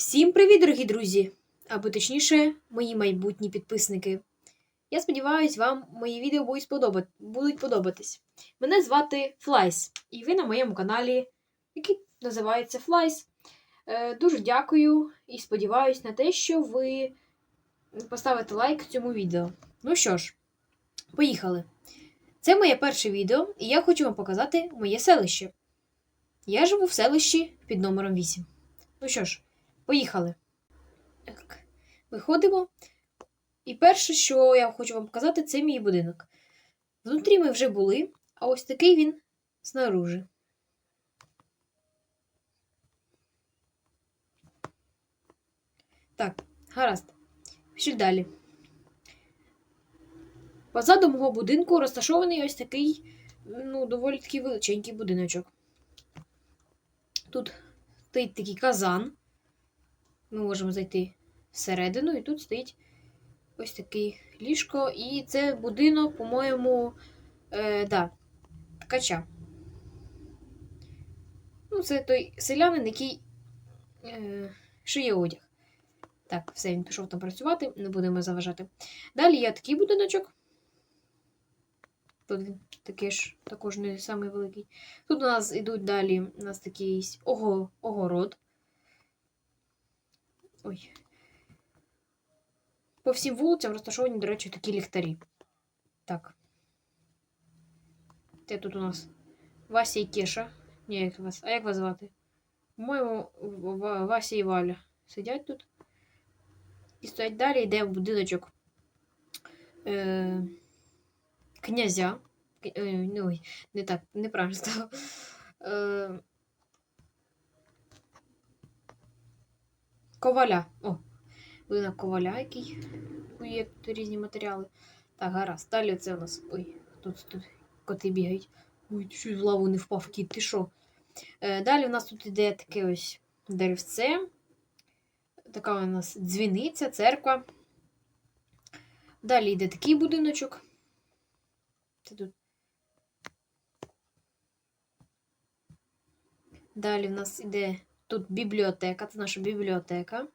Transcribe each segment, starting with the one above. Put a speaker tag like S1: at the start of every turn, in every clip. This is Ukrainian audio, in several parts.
S1: Всім привіт, дорогі друзі! Або точніше, мої майбутні підписники. Я сподіваюся, вам мої відео будуть, сподоба... будуть подобатись. Мене звати Флайс, і ви на моєму каналі, який називається Флайс. Е, дуже дякую і сподіваюся на те, що ви поставите лайк цьому відео. Ну що ж, поїхали. Це моє перше відео, і я хочу вам показати моє селище. Я живу в селищі під номером 8. Ну що ж, Поїхали. Так, виходимо. І перше, що я хочу вам показати, це мій будинок. Внутрі ми вже були, а ось такий він снаружи. Так, гаразд. Пішли далі. Позаду мого будинку розташований ось такий, ну, доволі такий величенький будиночок. Тут стоїть такий казан. Ми можемо зайти всередину, і тут стоїть ось такий ліжко. І це будинок, по-моєму, е, да, ткача. Ну, це той селянин, який е, шиє одяг. Так, все, він пішов там працювати, не будемо заважати. Далі є такий будиночок. Тут він такий ж, також не самий великий. Тут у нас йдуть далі у нас такий ого, огород. Ой. По всім вулицям розташовані, до речі, такі ліхтарі. Так. Це тут у нас Вася і Кеша. Ні, як вас. А як вас звати? По-моєму, Вася і Валя сидять тут. І стоять далі, йде в будиночок е- князя. Е, ну, не так, неправильно став. Е- Коваля. О, будинок коваля, який є тут різні матеріали. Так, гаразд. Далі це у нас. Ой, тут, тут коти бігають. Ой, чуть в лаву не впав кіт, ти що? Е, далі у нас тут іде таке ось деревце. Така у нас дзвіниця, церква. Далі йде такий будиночок. Це тут. Далі в нас іде Тут бібліотека, це наша бібліотека.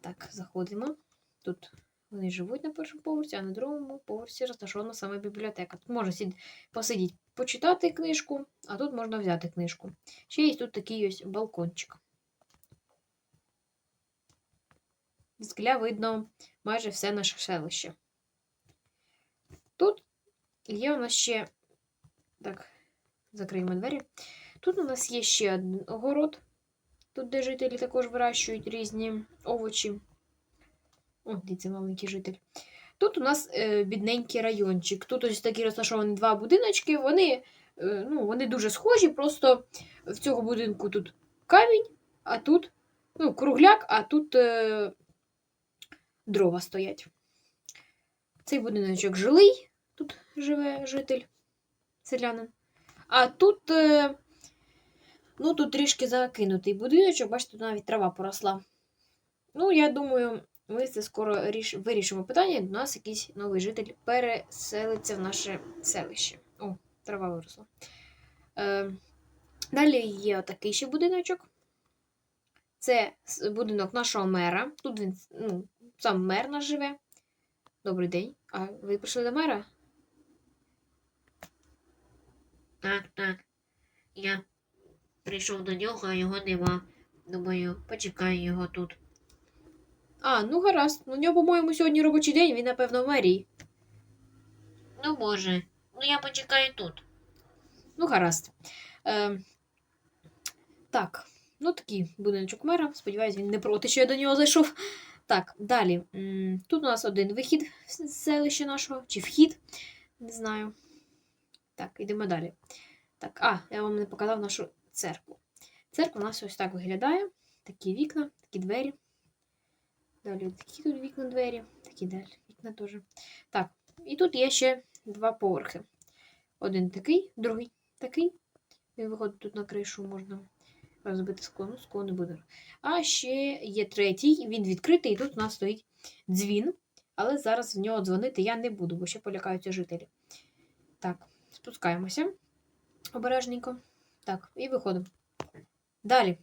S1: Так, заходимо. Тут вони живуть на першому поверсі, а на другому поверсі розташована саме бібліотека. Тут можна сід... посидіти, почитати книжку, а тут можна взяти книжку. Ще є тут такий ось балкончик. З скля видно майже все наше селище. Тут є у нас ще. Так, закриємо двері. Тут у нас є ще один огород. Тут, де жителі також вирощують різні овочі. О, дивіться, маленький житель. Тут у нас е, бідненький райончик. Тут ось такі розташовані два будиночки. Вони, е, ну, вони дуже схожі, просто в цього будинку тут камінь, а тут ну, кругляк, а тут е, дрова стоять. Цей будиночок жилий, тут живе житель, селянин. А тут. Е, Ну, тут трішки закинутий будиночок, бачите, навіть трава поросла. Ну, я думаю, ми це скоро ріш... вирішимо питання, до нас якийсь новий житель переселиться в наше селище. О, трава виросла. Е, Далі є отакий ще будиночок. Це будинок нашого мера. Тут він, ну, сам мер наш живе. Добрий день. А ви прийшли до мера?
S2: Так, так. Я прийшов до нього, а його нема. Думаю, почекаю його тут.
S1: А, ну гаразд. У нього, по-моєму, сьогодні робочий день, він, напевно, в мерії.
S2: Ну, може. Ну, я почекаю тут.
S1: Ну, гаразд. Е, так, ну такий будиночок мера. Сподіваюсь, він не проти, що я до нього зайшов. Так, далі. Тут у нас один вихід з селища нашого, чи вхід, не знаю. Так, йдемо далі. Так, а, я вам не показав нашу церкву. Церква у нас ось так виглядає. Такі вікна, такі двері. Далі такі тут вікна двері, такі далі вікна теж. Так, і тут є ще два поверхи. Один такий, другий такий. Він виходить тут на кришу, можна розбити скло, ну скло не буде. А ще є третій, він відкритий, і тут у нас стоїть дзвін. Але зараз в нього дзвонити я не буду, бо ще полякаються жителі. Так, спускаємося обережненько. Так, і виходимо. Далі.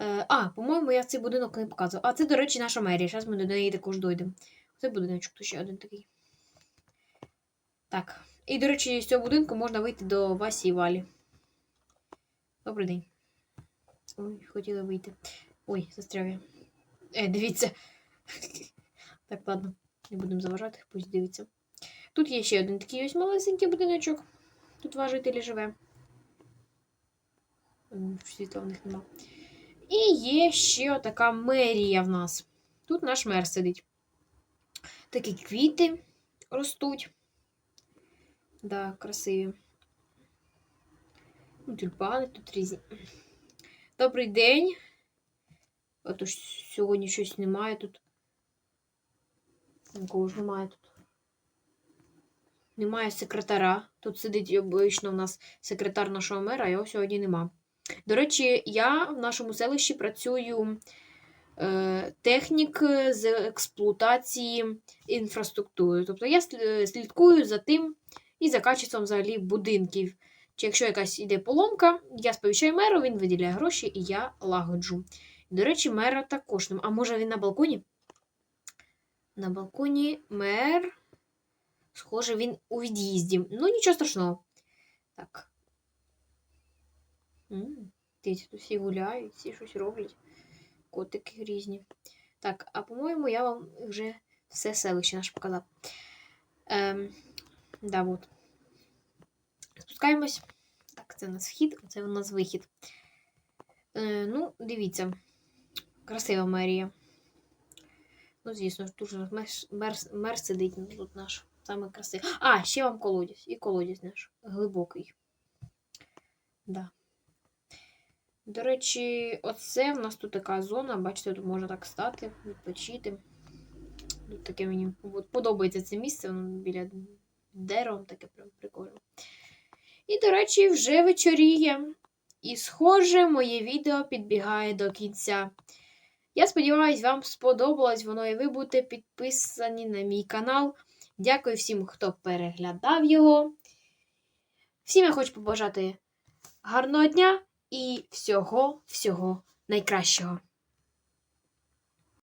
S1: Е, а, по-моєму, я цей будинок не показував. А це, до речі, наша мерія. Зараз ми до неї також дойдемо. Це будиночок, тут ще один такий. Так. І, до речі, з цього будинку можна вийти до Васі і Валі. Добрий день. Ой, хотіла вийти. Ой, застряв я. Е, дивіться. Так, ладно, не будемо заважати, пусть дивиться. Тут є ще один такий ось малесенький будиночок. Тут два жителі живе. Світла нема. І є ще така мерія в нас. Тут наш мер сидить. Такі квіти ростуть. Да, красиві. Ну, Тюльпани тут різні. Добрий день. Отож сьогодні щось немає тут. Нікого ж немає тут. Немає секретаря. Тут сидить обично у нас секретар нашого мера, а його сьогодні нема. До речі, я в нашому селищі працюю е, технік з експлуатації інфраструктури. Тобто я слідкую за тим і за качеством взагалі будинків. Чи якщо якась іде поломка, я сповіщаю меру, він виділяє гроші і я лагоджу. До речі, мера також нема. А може він на балконі? На балконі мер. Схоже, він у від'їзді. Ну, нічого страшного. Так. Дивіться, тут всі гуляють, всі щось роблять. Котики різні. Так, а по-моєму, я вам вже все селище наше показав. Ем, да, от. Спускаємось. Так, це у нас вхід, це у нас вихід. Е, ну, дивіться. Красива мерія. Ну, звісно, дуже мер, мер, мер сидить тут наш. Саме красивий. А, ще вам колодязь. І колодязь наш. Глибокий. Да. До речі, оце в нас тут така зона. Бачите, тут можна так стати, відпочити. Тут таке мені от, подобається це місце, воно біля дерева, таке прям прикольно. І, до речі, вже вечоріє. І, схоже, моє відео підбігає до кінця. Я сподіваюся, вам сподобалось воно і ви будете підписані на мій канал. Дякую всім, хто переглядав його. Всім я хочу побажати гарного дня і всього-всього найкращого.